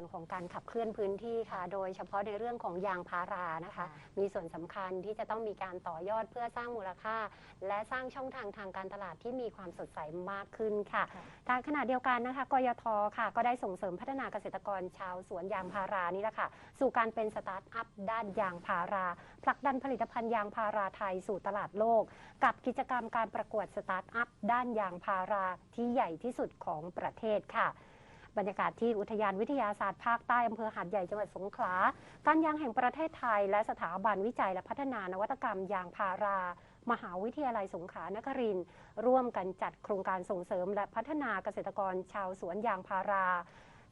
วนของการขับเคลื่อนพื้นที่ค่ะ โดยเฉพาะในเรื่องของยางพารานะคะค่ะมีส่วนสำคัญที่จะต้องมีการต่อยอดเพื่อสร้างมูลค่า และสร้างช่องทางทางการตลาดที่มีความสดใสมากขึ้นค่ะค่ะทางขณะเดียวกันนะคะกยทค่ะ ก็ได้ส่งเสริมพัฒนาเกษตรกรชาวสวนยางพารานี่แหละค่ะ สู่การเป็นสตาร์ทอัพด้านยางพารา ผลักดันผลิตภัณฑ์ยางพาราไทยสู่ตลาดโลก กับกิจกรรมการประกวดสตาร์ทอัพด้านยางพาราที่ใหญ่ที่สุดของประเทศค่ะ บรรยากาศที่อุทยานวิทยาศาสตร์ภาคใต้อำเภอหาดใหญ่จังหวัดสงขลา การยางแห่งประเทศไทย และสถาบันวิจัยและพัฒนานวัตกรรมยางพารา มหาวิทยาลัยสงขลานครินร่วมกันจัดโครงการส่งเสริมและพัฒนาเกษตรกรชาวสวนยางพารา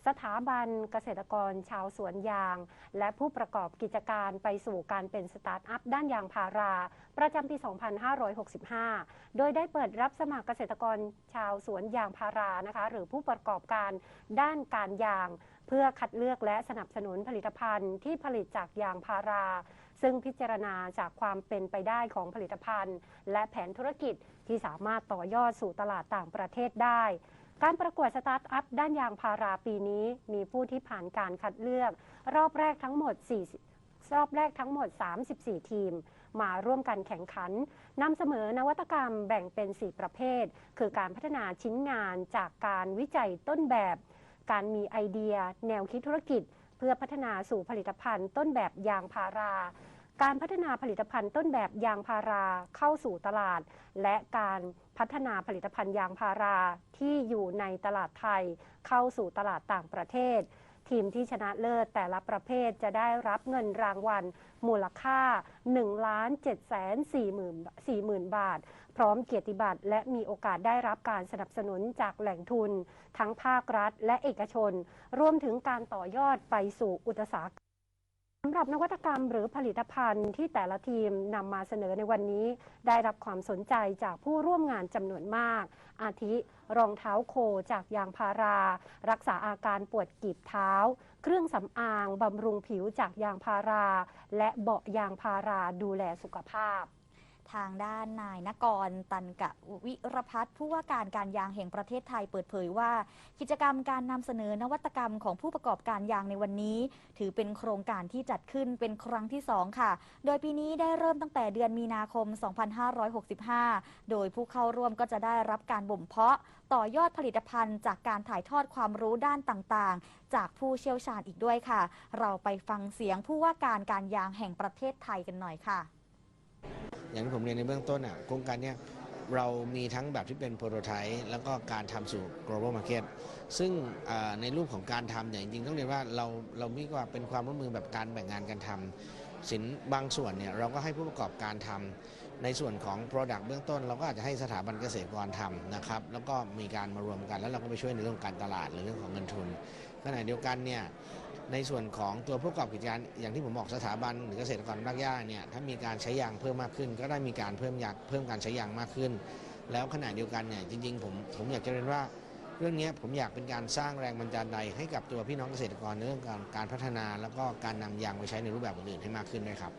สถาบันเกษตรกรชาวสวนยาง และผู้ประกอบกิจการไปสู่การเป็นสตาร์ทอัพด้านยางพารา ประจำปี 2565 โดยได้เปิดรับสมัครเกษตรกรชาวสวนยางพารานะคะ หรือผู้ประกอบการด้านการยาง เพื่อคัดเลือกและสนับสนุนผลิตภัณฑ์ที่ผลิตจากยางพารา ซึ่งพิจารณาจากความเป็นไปได้ของผลิตภัณฑ์ และแผนธุรกิจที่สามารถต่อยอดสู่ตลาดต่างประเทศได้ การประกวดสตาร์ทอัพด้านยางพาราปีนี้ มีผู้ที่ผ่านการคัดเลือก รอบแรกทั้งหมด 4 รอบแรกทั้งหมด 34 ทีม มาร่วมกันแข่งขันนำเสนอนวัตกรรมแบ่งเป็น 4 ประเภท คือการพัฒนาชิ้นงานจากการวิจัยต้นแบบ การมีไอเดีย แนวคิดธุรกิจ เพื่อพัฒนาสู่ผลิตภัณฑ์ต้นแบบยางพารา การพัฒนาผลิตภัณฑ์ต้นแบบยางพาราเข้าสู่ตลาด และการพัฒนาผลิตภัณฑ์ยางพาราที่อยู่ในตลาดไทย เข้าสู่ตลาดต่างประเทศ ทีมที่ชนะเลิศแต่ละประเภทจะได้รับเงินรางวัล มูลค่า 1 7 4 0 0 0 0 บาท พร้อมเกียรติบัตรและมีโอกาสได้รับการสนับสนุนจากแหล่งทุน ทั้งภาครัฐและเอกชน รวมถึงการต่อยอดไปสู่อุตสาหกรรม สำหรับนวัตกรรมหรือผลิตภัณฑ์ที่แต่ละทีมนำมาเสนอในวันนี้ ได้รับความสนใจจากผู้ร่วมงานจำนวนมาก อาทิ รองเท้าโคจากยางพารา รักษาอาการปวดกีบเท้า เครื่องสำอางบำรุงผิวจากยางพารา และเบาะยางพาราดูแลสุขภาพ ทางด้านนายนกรตันกะวิรพัฒน์ผู้ว่าการการยางแห่งประเทศไทยเปิดเผยว่า กิจกรรมการนำเสนอนวัตกรรมของผู้ประกอบการยางในวันนี้ ถือเป็นโครงการที่จัดขึ้นเป็นครั้งที่ 2 ค่ะ โดยปีนี้ได้เริ่มตั้งแต่เดือนมีนาคม 2565 โดยผู้เข้าร่วมก็จะได้รับการบ่มเพาะต่อยอดผลิตภัณฑ์ จากการถ่ายทอดความรู้ด้านต่างๆ จากผู้เชี่ยวชาญอีกด้วยค่ะ เราไปฟังเสียงผู้ว่าการการยางแห่งประเทศไทยกันหน่อยค่ะ อย่างที่ผมเรียนในเบื้องต้นอะโครงการเนี้ยเรามีทั้งแบบที่เป็นโปรโตไทป์แล้วก็การทำสู่ global market ซึ่งในรูปของการทำเนี่ยจริงๆต้องเรียนว่าเราเรามีว่าเป็นความร่วมมือแบบการแบ่งงานกันทำสินบางส่วนเนี่ยเราก็ให้ผู้ประกอบการทำในส่วนของ Product เบื้องต้น เราก็อาจจะให้สถาบันเกษตรกรทำนะครับแล้วก็มีการมารวมกันแล้วเราก็ไปช่วยในเรื่องการตลาดหรือเรื่องของเงินทุน ขณะเดียวกันเนี่ยในส่วนของตัวผู้ประกอบกิจการอย่างที่ผมบอกสถาบันหรือเกษตรกรรากหญ้าเนี่ยถ้ามีการใช้ยางเพิ่มมากขึ้น ก็ได้มีการเพิ่มยางเพิ่มการใช้ยางมากขึ้น แล้วขณะเดียวกันเนี่ยจริงๆผมผมอยากจะเรียนว่าเรื่องนี้ผมอยากเป็นการสร้างแรงบันดาลใจให้กับตัวพี่น้องเกษตรกรในเรื่องการการพัฒนา แล้วก็การนำยางไปใช้ในรูปแบบอื่นๆให้มากขึ้นด้วยครับ